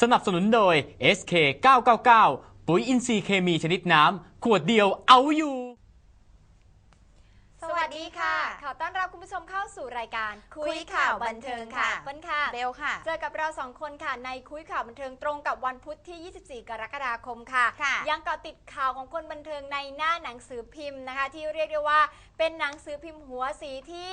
สนับสนุนโดย SK 999 ปุ๋ยอินทรีย์เคมีชนิดน้ำ ขวดเดียวเอาอยู่ สวัสดีค่ะ ขอต้อนรับคุณผู้ชมเข้าสู่รายการคุยข่าวบันเทิงค่ะเปิ้ลค่ะ เบลค่ะ เจอกับเราสองคนค่ะในคุยข่าวบันเทิงตรงกับวันพุธที่ 24 กรกฎาคมค่ะ ค่ะยังเกาะติดข่าวของคนบันเทิงในหน้าหนังสือพิมพ์นะคะ ที่เรียกได้ว่าเป็นหนังสือพิมพ์หัวสีที่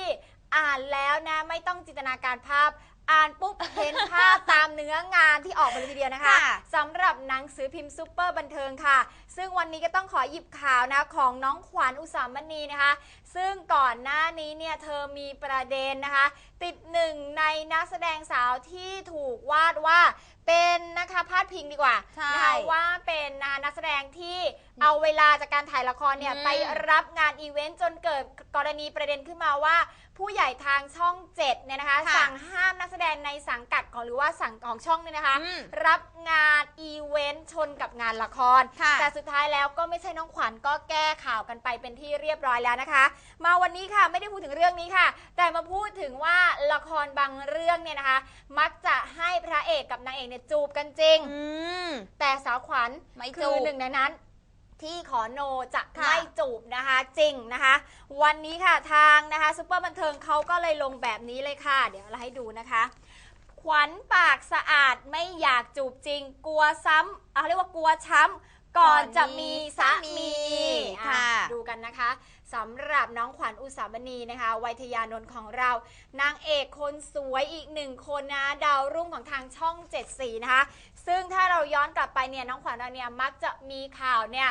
อ่านแล้วนะไม่ต้องจินตนาการภาพ อ่านปุ๊บเห็นภาพตามเนื้องานที่ออกมาเลยทีเดียวนะคะค่ะสำหรับหนังสือพิมพ์ซูเปอร์บันเทิงค่ะ ซึ่งวันนี้ก็ต้องขอหยิบข่าวนะของน้องขวัญอุสามณีนะคะ ซึ่งก่อนหน้านี้เนี่ยเธอมีประเด็นนะคะ ติดหนึ่งในนักแสดงสาวที่ถูกวาดว่าเป็นนะคะพาดพิงดีกว่าใช่ นะคะว่าเป็นนะคะนักแสดงที่ เอาเวลาจากการถ่ายละครเนี่ยอืม ไปรับงานอีเวนต์จนเกิดกรณีประเด็นขึ้นมาว่า ผู้ใหญ่ทางช่อง7เนี่ยนะคะ ค่ะสั่งห้ามนักแสดงในสังกัดของหรือว่าสั่งของช่องเนี่ยนะคะ อืมรับงานอีเวนต์ชนกับงานละคร ค่ะ แต่สุดท้ายแล้วก็ไม่ใช่น้องขวัญก็แก้ข่าวกันไปเป็นที่เรียบร้อยแล้วนะคะ มาวันนี้ค่ะไม่ได้พูดถึงเรื่องนี้ค่ะ แต่มาพูดถึงว่าละครบางเรื่องเนี่ยนะคะ มักจะให้พระเอกกับนางเอกเนี่ยจูบกันจริง อืม แต่สาวขวัญไม่คืจูอบหนึ่งในนั้น ที่ขอโนจะค่ะไม่จูบนะคะจริงนะคะ วันนี้ค่ะทางนะคะซุปเปอร์บันเทิงเขาก็เลยลงแบบนี้เลยค่ะ เดี๋ยวเราให้ดูนะคะ ขวัญปากสะอาดไม่อยากจูบจริง กลัวซ้ำเอาเรียกว่ากลัวช้ำ ก่อนจะมีสามีค่ะอะ ดูกันนะคะสำหรับน้องขวัญอุสามณีนะคะ วัยทยานนท์ของเรา นางเอกคนสวยอีกหนึ่งคนนะ ดาวรุ่งของทางช่อง7จ็ดสีนะคะ ซึ่งถ้าเราย้อนกลับไปเนี่ยน้องขวัญเราเนี่ยมักจะมีข่าวเนี่ย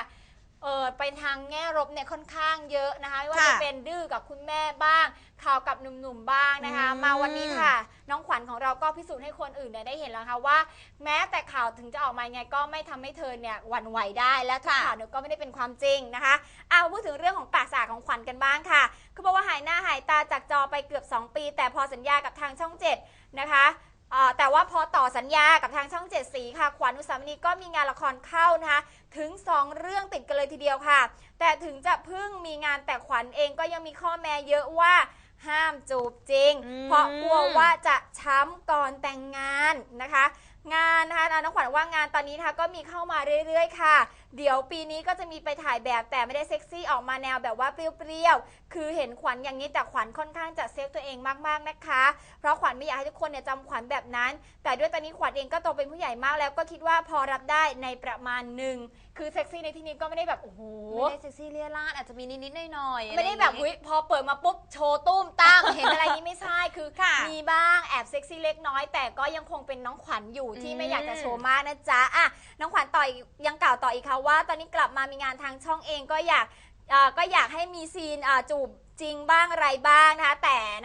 เออไปทางแง่ลบเนี่ยค่อนข้างเยอะนะคะไม่ว่าค่ะจะเป็นดื้อกับคุณแม่บ้างข่าวกับหนุ่มๆบ้างนะคะ อืม มาวันนี้ค่ะ น้องขวัญของเราก็พิสูจน์ให้คนอื่นเนี่ยได้เห็นแล้วนะคะว่า แม้แต่ข่าวถึงจะออกมายังไงก็ไม่ทำให้เธอเนี่ยหวั่นไหวได้และทุกค่ะข่าวเนี่ยก็ไม่ได้เป็นความจริงนะคะ เอามาพูดถึงเรื่องของปากสะอาดของขวัญกันบ้างค่ะเขาบอกว่าหายหน้าหายตาจากจอไปเกือบ 2 ปี แต่พอสัญญากับทางช่อง 7 นะคะเอ่อแต่ว่าพอต่อสัญญากับทางช่อง7สีค่ะ ขวัญอุสามณีก็มีงานละครเข้านะคะ ถึง 2 เรื่องติดกันเลยทีเดียวค่ะ แต่ถึงจะเพิ่งมีงานแต่ขวัญเองก็ยังมีข้อแม้เยอะว่าห้ามจูบจริง อืม เพราะกลัวว่าจะช้ำก่อนแต่งงานนะคะ งานนะคะน้องขวัญว่างานตอนนี้นะคะก็มีเข้ามาเรื่อยๆ ค่ะ เดี๋ยวปีนี้ก็จะมีไปถ่ายแบบแต่ไม่ได้เซ็กซี่ออกมาแนวแบบว่าเปรี้ยวๆ คือเห็นขวัญอย่างนี้แต่ขวัญค่อนข้างจะเซฟตัวเองมากๆนะคะ เพราะขวัญไม่อยากให้ทุกคนเนี่ยจำขวัญแบบนั้น แต่ด้วยตอนนี้ขวัญเองก็โตเป็นผู้ใหญ่มากแล้วก็คิดว่าพอรับได้ในประมาณหนึ่ง คือเซ็กซี่ในที่นี้ก็ไม่ได้แบบโอ้โห ไม่ได้เซ็กซี่เลียราดอาจจะมีนิดๆหน่อยๆอะรไม่ได้แบบอย่างงี้ อุ๊ยพอเปิดมาปุ๊บโชว์ตุ้มตั้มเห็นอะไรนี้ไม่ใช่คือค่ะมีบ้างแอบเซ็กซี่เล็กน้อย แต่ก็ยังคงเป็นน้องขวัญอยู่ที่อืมไม่อยากจะโชว์มากนะจ๊ะอะน้องขวัญต่ออีกยังกล่าวต่ออีกค่ะว่าตอนนี้กลับมามีงานทางช่องเองก็อยากก็อยากให้มีซีนจูบจริงบ้างอะไรบ้างนะคะแต่น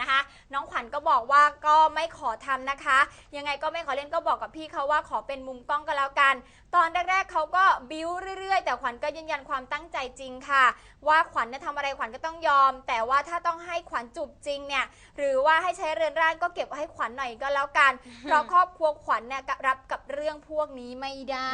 น้องขวัญก็บอกว่าก็ไม่ขอทำนะคะ ยังไงก็ไม่ขอเล่นก็บอกกับพี่เขาว่าขอเป็นมุมกล้องก็แล้วกัน ตอนแรกๆเขาก็บิ้วเรื่อยๆ แต่ขวัญก็ยืนยันความตั้งใจจริงค่ะ ว่าขวัญเนี่ยทำอะไรขวัญก็ต้องยอม แต่ว่าถ้าต้องให้ขวัญจูบจริงเนี่ยหรือว่าให้ใช้เรือนร่างก็เก็บไว้ให้ขวัญหน่อยก็แล้วกันเพราะครอบครัวขวัญเนี่ยรับกับเรื่องพวกนี้ไม่ได้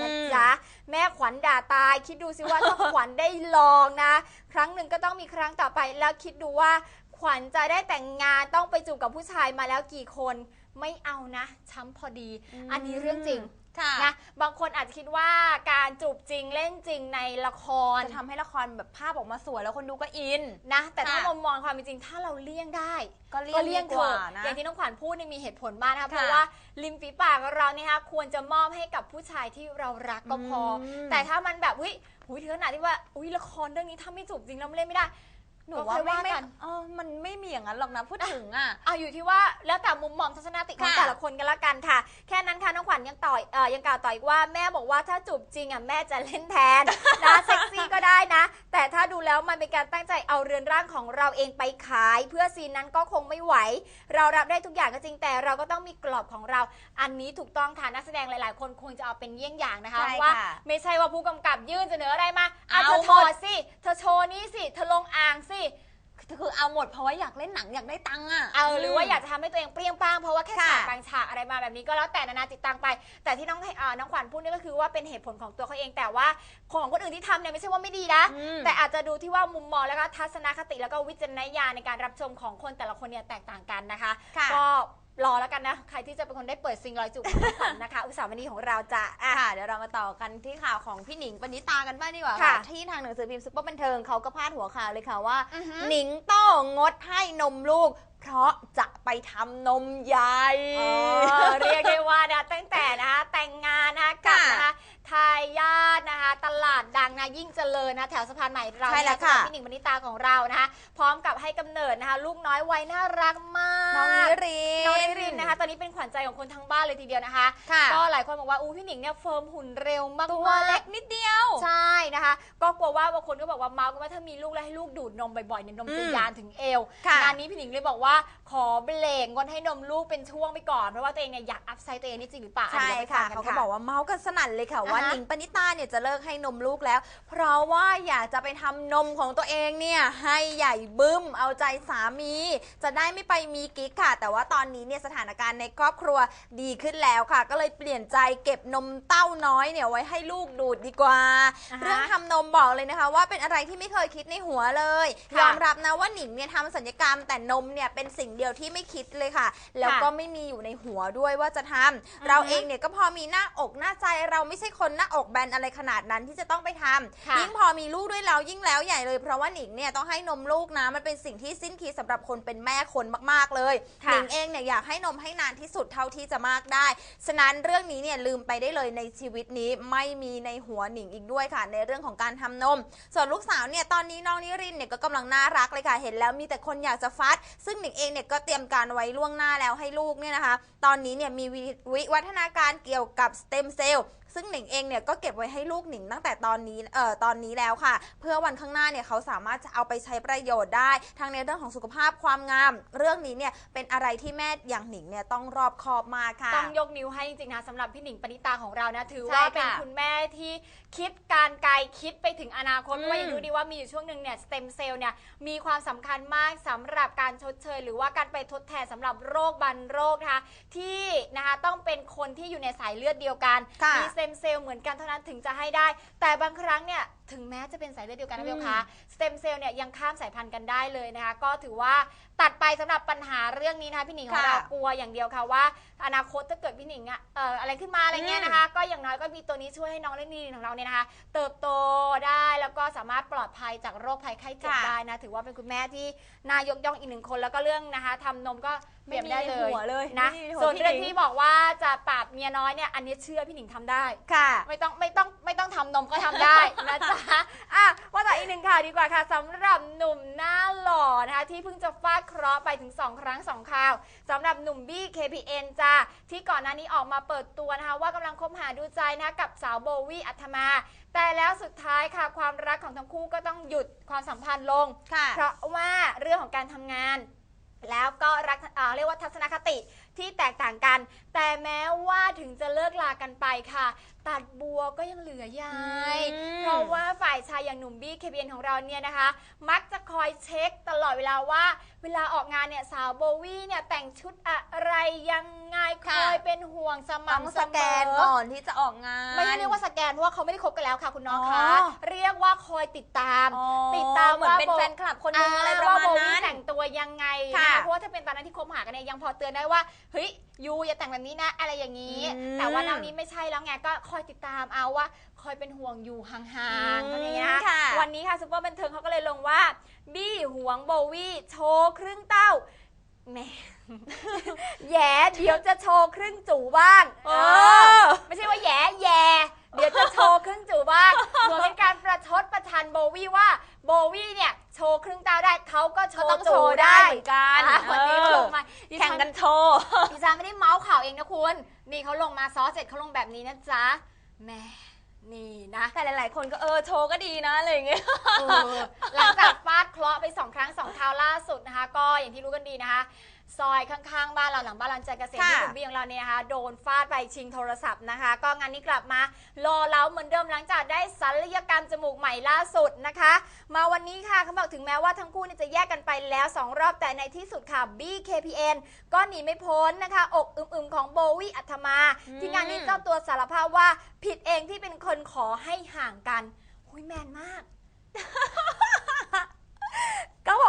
นะจ๊ะแม่ขวัญด่าตาย คิดดูสิว่าถ้าขวัญได้ลองนะ ครั้งหนึ่งก็ต้องมีครั้งต่อไปแล้วคิดดูว่า ขวัญจะได้แต่งงานต้องไปจูบกับผู้ชายมาแล้วกี่คน ไม่เอานะช้ำพอดี อันนี้เรื่องจริงค่ะนะบางคนอาจจะคิดว่าการจูบจริงเล่นจริงในละครจะทำให้ละครแบบภาพออกมาสวยแล้วคนดูก็อินนะ แต่ถ้าค่ะมุมมองความเป็นจริงถ้าเราเลี่ยงได้ ก็เลี่ก็ยงเลี่ยงดีเถกว่าอะนะอย่างที่น้องขวัญพูดเนี่ยมีเหตุผลมากนะคะค่ะเพราะว่าริมฝีปากเราเนี่ยนะคะควรจะมอบให้กับผู้ชายที่เรารักก็พออมแต่ถ้ามันแบบอุ้ยหุยถึงขนาดที่ว่าอุ้ยละครเรื่องนี้ถ้าไม่จูบจริงเราไม่เล่นไม่ได้ หนูก็ว่าค่อยไม่ว่าไม่กันเออมันไม่มีอย่างนั้นหรอกนะพูดถึงอะเอาอยู่ที่ว่าแล้วแต่มุมมองทัศนคติของค่ะแต่ละคนกันละกันค่ะ แค่นั้นค่ะน้องขวัญยังต่อยเอ่อยังกล่าวต่ออีกว่าแม่บอกว่าถ้าจูบจริงอะแม่จะเล่นแทนนะเซ็กซี่ก็ได้นะ แต่ถ้าดูแล้วมันเป็นการตั้งใจเอาเรือนร่างของเราเองไปขาย เพื่อซีนนั้นก็คงไม่ไหว เรารับได้ทุกอย่างก็จริงแต่เราก็ต้องมีกรอบของเรา อันนี้ถูกต้องค่ะนักแสดงหลาย ๆ คนควรจะเอาเป็นเยี่ยงอย่างนะคะใช่ว่าค่ะไม่ใช่ว่าผู้กำกับยื่นเสนออะไรมาอะเอาเธอถหมอดดสิเธอโชว์นี่สิเธอลงอ่างสิคือเอาหมดเพราะว่าอยากเล่นหนังอยากได้ตังค์อะ เออหรือว่าอยากจะทำให้ตัวเองเปรี้ยงป้างเพราะว่าแค่ค่ะฉากบางฉากอะไรมาแบบนี้ก็แล้วแต่นานาจิตตังไป แต่ที่น้องให้อ่าน้องขวัญพูดนี่ก็คือว่าเป็นเหตุผลของตัวเขาเองแต่ว่าของคนอื่นที่ทำเนี่ยไม่ใช่ว่าไม่ดีนะอืมแต่อาจจะดูที่ว่ามุมมองแล้วก็ทัศนคติแล้วก็วิจารณญาณในการรับชมของคนแต่ละคนเนี่ยแตกต่างกันนะคะ ค่ะ ก็ รอแล้วกันนะ ใครที่จะเป็นคนได้เปิดซิงรอยจูบของน้องขวัญนะคะ อุตสาหมณีของเราจะอะ ค่ะเดี๋ยวเรามาต่อกันที่ข่าวของพี่หนิงปณิตากันบ้างดีกว่าค่ะค่ะที่ทางหนังสือพิมพ์ซุปเปอร์บันเทิงเขาก็พาดหัวข่าวเลยค่ะว่า อือฮึหนิงต้องงดให้นมลูก เพราะจะไปทำนมใหญ่ เออเรียกได้ ยิ่งเจริญนะแถวสะพานใหม่เราใช่เนี่ยแล้วค่ะสำหรับพี่หนิงมณิตาของเรานะคะพร้อมกับให้กำเนิดนะคะ ลูกน้อยวัยน่ารักมากน้องนิริน น้องนิรินนะคะ ตอนนี้เป็นขวัญใจของคนทั้งบ้านเลยทีเดียวนะคะ ค่ะ ก็หลายคนบอกว่าอู้พี่หนิงเนี่ยเฟิร์มหุ่นเร็วมากๆ ตัวเล็กนิดเดียว ใช่นะคะ ก็กลัวว่าบางคนก็บอกว่าเมาส์กันว่าถ้ามีลูกแล้วให้ลูกดูดนมบ่อยๆเนี่ยนมจะอืมยานถึงเอวค่ะงานนี้พี่หนิงเลยบอกว่าขอเบรกงดให้นมลูกเป็นช่วงไปก่อน เพราะว่าตัวเองเนี่ยอยากอัพไซต์ตัวเองนี่จริงหรือเปล่าใช่อ่ดี๋ยวรไปค่ะฟังเขาก็บอกว่าเมาส์กันสนั่นเลยค่ะว่าอ่าฮะ หนิงปณิตาเนี่ยจะเลิกให้นมลูกแล้วเพราะว่าอยากจะไปทำนมของตัวเองเนี่ยให้ใหญ่บึ้มเอาใจสามี จะได้ไม่ไปมีกิ๊กค่ะ แต่ว่าตอนนี้เนี่ยสถานการณ์ในครอบครัวดีขึ้นแล้วค่ะ ก็เลยเปลี่ยนใจเก็บนมเต้าน้อยเนี่ยไว้ให้ลูกดูดดีกว่า อ่าฮะเรื่องทำนมบอกเลยนะคะ ว่าเป็นอะไรที่ไม่เคยคิดในหัวเลยค่ะยอมรับนะว่าหนิงเนี่ยทำสัญญกรรมแต่นมเนี่ยเป็นสิ่งเดียวที่ไม่คิดเลยค่ะ แล้วก็ไม่มีอยู่ในหัวด้วยว่าจะทำเราเองเนี่ยก็พอมีหน้าอกหน้าใจเราไม่ใช่คนหน้าอกแบนอะไรขนาดนั้นที่จะต้องไปทำค่ะยิ่งพอมีลูกด้วยแล้วยิ่งแล้วใหญ่เลย เพราะว่าหนิงเนี่ยต้องให้นมลูกนะมันเป็นสิ่งที่สิ้นคิดสำหรับคนเป็นแม่คนมากๆเลยค่ะหนิงเองเนี่ยอยากให้นมให้นานที่สุดเท่าที่จะมากได้ ฉะนั้นเรื่องนี้เนี่ยลืมไปได้เลยในชีวิตนี้ไม่มีในหัวหนิงอีกด้วยค่ะ ในเรื่องของการทำนม ส่วนลูกสาวเนี่ยตอนนี้น้องนิรินเนี่ยก็กำลังน่ารักเลยค่ะเห็นแล้วมีแต่คนอยากจะฟัด ซึ่งหนิงเองเนี่ยก็เตรียมการไว้ล่วงหน้าแล้วให้ลูกเนี่ยนะคะ ตอนนี้เนี่ยมีวิวิวัฒนาการเกี่ยวกับสเต็มเซลล์ ซึ่งหนิงเองเนี่ยก็เก็บไว้ให้ลูกหนิงตั้งแต่ตอนนี้เอ่อตอนนี้แล้วค่ะ เพื่อวันข้างหน้าเนี่ยเขาสามารถจะเอาไปใช้ประโยชน์ได้ทั้งในเรื่องของสุขภาพความงาม เรื่องนี้เนี่ยเป็นอะไรที่แม่อย่างหนิงเนี่ยต้องรอบคอบมากค่ะ ต้องยกนิ้วให้จริงๆนะสำหรับพี่หนิงปณิตาของเรานะถือใช่ว่าค่ะเป็นคุณแม่ที่คิดการไกลคิดไปถึงอนาคตอืมเพราะว่าอย่างรู้ดีว่ามีอยู่ช่วงหนึ่งเนี่ยสเต็มเซลล์เนี่ยมีความสำคัญมากสำหรับการชดเชย หรือว่าการไปทดแทนสำหรับโรคบันโรคนะคะที่นะคะต้องเป็นคนที่อยู่ในสายเลือดเดียวกันค่ะ มีสเต็มเซลล์เหมือนกันเท่านั้นถึงจะให้ได้ แต่บางครั้งเนี่ย ถึงแม้จะเป็นสายเลือดเดียวกันนะอืมเบลคะสเต็มเซลล์เนี่ยยังข้ามสายพันธุ์กันได้เลยนะคะ ก็ถือว่าตัดไปสำหรับปัญหาเรื่องนี้นะคะพี่หนิงของเราค่ะกลัวอย่างเดียวค่ะว่า อนาคตถ้าเกิดพี่หนิงอะเอ่ออะไรขึ้นมาอะไรเงี้ยนะคะ ก็อย่างน้อยก็มีตัวนี้ช่วยให้น้องเล่นดีของเราเนี่ยนะคะ เติบโตได้แล้วก็สามารถปลอดภัยจากโรคภัยไข้เจ็บค่ะได้นะถือว่าเป็นคุณแม่ที่น่ายกย่องอีกหนึ่งคนแล้วก็เรื่องนะคะทำนมก็เปลี่ยนได้เลไม่มีในยหัวเลยนะไม่มีในหัวส่วนพี่เรื่องหนิงที่บอกว่าจะปราบเมียน้อยเนี่ยอันนี้เชื่อพี่หนิงทำได้ค่ะ ไม่ต้องไม่ต้องไม่ต้องทำนมก็ทำได้นะจ๊ะอะว่าแต่อีกหนึ่งข่าวดีกว่าค่ะสำหรับหนุ่มหน้าหล่อนะคะที่เพิ่งจะฟาดเคราะห์ไปถึง 2 ครั้ง 2 คราวสำหรับหนุ่มบี้ KPN จ้าที่ก่อนหน้านี้ออกมาเปิดตัวนะคะว่ากำลังคบหาดูใจนะคะกับสาวโบวี่อัธมา แต่แล้วสุดท้ายค่ะความรักของทั้งคู่ก็ต้องหยุดความสัมพันธ์ลง ค่ะ เพราะว่าเรื่องของการทำงาน แล้วก็รักเอ่อเรียกว่าทัศนคติ ที่แตกต่างกัน แต่แม้ว่าถึงจะเลิกลากันไปค่ะ ตัดบัวก็ยังเหลือยาย อืม เพราะว่าฝ่ายชายอย่างหนุ่มบี้เคเบียนของเราเนี่ยนะคะ มักจะคอยเช็คตลอดเวลาว่า เวลาออกงานเนี่ยสาวโบวี่เนี่ยแต่งชุดอะไรยังไงคค่ะ อยเป็นห่วงสต้องม่ำเสสมแกนอ ก่อนที่จะออกงาน ไม่ได้เรียกว่าสแกนเพราะว่าเขาไม่ได้คบกันแล้วค่ะคุณน้องอ๋อคะเรียกว่าคอยติดตาม อ๋อติดตามเหมือนว่าเป็นโบ แฟนคลับคนหนึงอะไรประมาณว่โบวี่นั้น แต่งตัวยังไงค่ะ นะเพราะว่าถ้าเป็นตอนนั้นที่คบหากันเนี่ยยังพอเตือนได้ว่า เฮ้ยยูอย่าแต่งแบบนี้นะ อะไรอย่างนี้ อืมแต่ว่าแล้วนี้ไม่ใช่แล้วไงก็คอยติดตามเอาว่า คอยเป็นห่วงอยู่ห่างอืมๆเท่านี้นะค่ะ วันนี้ค่ะซุปเปอร์บันเทิงเขาก็เลยลงว่า บี้ห่วงโบวี่โชว์ครึ่งเต้าแหม แย่เดี๋ยวจะโชว์ครึ่งจูบ้างเอเอออ ไม่ใช่ว่าแย่แย่เดี๋ยวจะโชว์ครึ่งจูบ้างเหมือนเป็นการประชดประชันโบวี่ว่าโบวี่เนี่ย โชว์ครึ่งเต้าได้เขาก็โชก็ว์ต้องโชจูว์ได้ได้เหมือนกันอะวันนี้เขาลงมาดิแข่งฉันกันโชว์ดิฉันไม่ได้เมาส์ข่าวเองนะคุณนี่เขาลงมาซอสเสร็จเขาลงแบบนี้นะจ๊ะแหม่นี่นะแต่หลาย ๆ คนก็เออโชว์ก็ดีนะอะไรอย่างเงี้ยเออหลังจากฟาดเคราะห์ไปสองครั้งสองคราวล่าสุดนะคะ ก็อย่างที่รู้กันดีนะคะ ซอยข้างๆบ้านเราหลังบ้านเราใจเกษตรค่ะที่คุณบี้ของเราเนี่ยนะคะโดนฟาดไปชิงโทรศัพท์นะคะ ก็งานนี้กลับมารอเราเหมือนเดิมหลังจากได้ศัลยกรรมจมูกใหม่ล่าสุดนะคะ มาวันนี้ค่ะเขาบอกถึงแม้ว่าทั้งคู่เนี่ยจะแยกกันไปแล้ว 2 รอบแต่ในที่สุดค่ะ BKPN ก็หนีไม่พ้นนะคะ อกอึมๆของโบวี่อัธมา อืม ที่งานนี้เจ้าตัวสารภาพว่าผิดเองที่เป็นคนขอให้ห่างกันหุยแมนมากก็บอก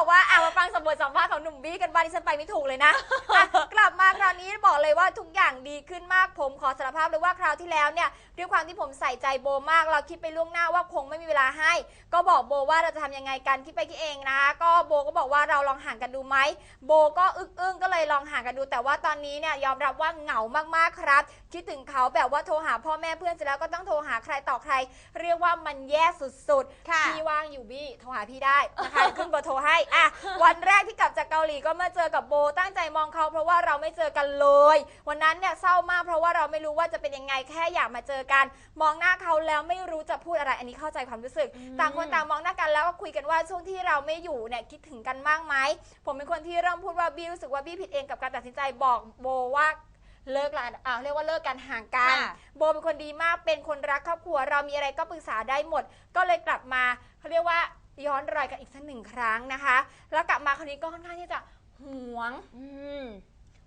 ว่าอะมาฟังสมบทสัมภาษณ์ของหนุ่มหนุ่มบี้กันบ้างที่ฉันไปไม่ถูกเลยนะอะกลับมาคราวนี้บอกเลยว่าทุกอย่างดีขึ้นมากผมขอสารภาพเลยว่าคราวที่แล้วเนี่ยด้วยความที่ผมใส่ใจโบมาก เราคิดไปล่วงหน้าว่าคงไม่มีเวลาให้ ก็บอกโบว่าเราจะทำยังไงกันคิดไปคิดเองนะคะก็โบก็บอกว่าเราลองห่างกันดูไหมโบก็อึ้งอึ้งๆก็เลยลองห่างกันดู แต่ว่าตอนนี้เนี่ยยอมรับว่าเหงามากๆครับ คิดถึงเขาแบบว่าโทรหาพ่อแม่เพื่อนเสร็จแล้วก็ต้องโทรหาใครต่อใคร เรียกว่ามันแย่สุดๆ ค่ะ พี่ว่างอยู่บี้โทรหาพี่ได้นะคะ ขึ้นเบอร์โทรให้อะวันแรกที่กลับจากเกาหลีก็มาเจอกับโบตั้งใจมองเขาเพราะว่าเราไม่เจอกันเลย วันนั้นเนี่ยเศร้ามากเพราะว่าเราไม่รู้ว่าจะเป็นยังไงแค่อยากมาเจอกัน มองหน้าเขาแล้วไม่รู้จะพูดอะไร อันนี้เข้าใจความรู้สึก ต่างคนต่างมองหน้ากันแล้วก็คุยกันว่าช่วงที่เราไม่อยู่เนี่ยคิดถึงกันมากไหมผมเป็นคนที่เริ่มพูดว่าบี้รู้สึกว่าบี้ผิดเองกับการตัดสินใจบอกโบว่าเลิกละอ่าเรียกว่าเลิกกันห่างกันค่ะโบเป็นคนดีมาก เป็นคนรักครอบครัว เรามีอะไรก็ปรึกษาได้หมด ก็เลยกลับมาเขาเรียกว่า ย้อนรอยกันอีกสักหนึ่งครั้งนะคะ แล้วกลับมาคราวนี้ก็ค่อนข้างที่จะหวงอืม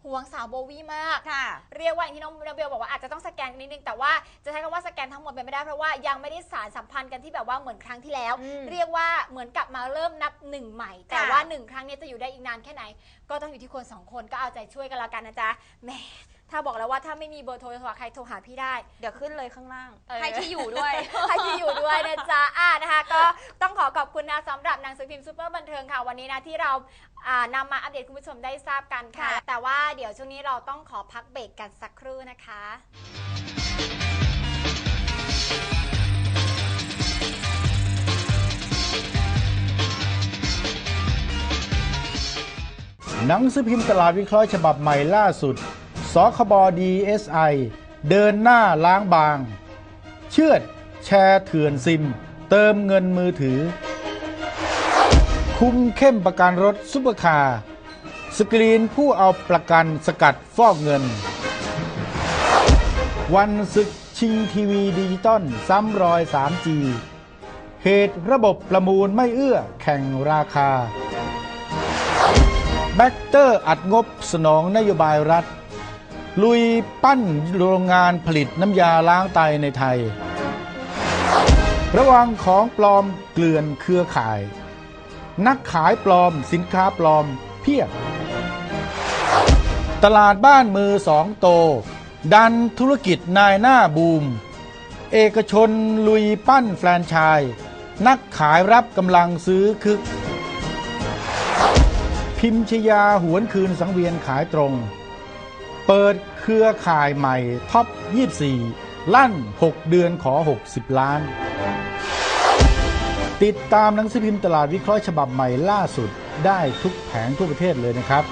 หวงสาวโบวี่มาก ค่ะ เรียกว่าอย่างที่น้องเบลบอกว่าอาจจะต้องสแกนกันนิดนึง แต่ว่าจะใช้คำว่าสแกนทั้งหมดเป็นไม่ได้เพราะว่ายังไม่ได้สารสัมพันธ์กันที่แบบว่าเหมือนครั้งที่แล้ว อืมเรียกว่าเหมือนกลับมาเริ่มนับหนึ่งใหม่ แต่ค่ะว่าหนึ่งครั้งเนี้จะอยู่ได้อีกนานแค่ไหน ก็ต้องอยู่ที่คนสองคนก็เอาใจช่วยกันละกันนะจ๊ะแหม ถ้าบอกแล้วว่าถ้าไม่มีเบอร์โทรจะโทรหาใครโทรหาพี่ได้ เดี๋ยวขึ้นเลยข้างล่าง เออ ให้ที่อยู่ด้วยให้ที่อยู่ด้วยนะจ๊ะอ่านะคะ ก็ต้องขอขอบคุณนะสำหรับหนังสือพิมพ์ซูเปอร์บันเทิงค่ะวันนี้นะที่เราอ่านำมาอัปเดตคุณผู้ชมได้ทราบกันค่ะ ค่ะ แต่ว่าเดี๋ยวช่วงนี้เราต้องขอพักเบรกกันสักครู่นะคะ หนังสือพิมพ์ตลาดวิเคราะห์ฉบับใหม่ล่าสุด สคบดีเอสไอเดินหน้าล้างบาง เชือดแชร์เถื่อนซิม เติมเงินมือถือ คุมเข้มประกันรถซุปเปอร์คาร์สกรีนผู้เอาประกันสกัดฟอกเงิน วันศึกชิงทีวีดิจิตอลซ้ำรอย 3G เหตุระบบประมูลไม่เอื้อแข่งราคา แบคเตอร์อัดงบสนองนโยบายรัฐ ลุยปั้นโรงงานผลิตน้ำยาล้างไตในไทย ระวังของปลอมเกลื่อนเครือข่าย นักขายปลอมสินค้าปลอมเพียบ ตลาดบ้านมือสองโต ดันธุรกิจนายหน้าบูม เอกชนลุยปั้นแฟรนไชส์นักขายรับกำลังซื้อคึก พิมชยาหวนคืนสังเวียนขายตรง เปิดเครือข่ายใหม่ท็อป 24 ลั่น 6 เดือนขอ 60 ล้าน ติดตามหนังสือพิมพ์ตลาดวิเคราะห์ฉบับใหม่ล่าสุดได้ทุกแผงทั่วประเทศเลยนะครับ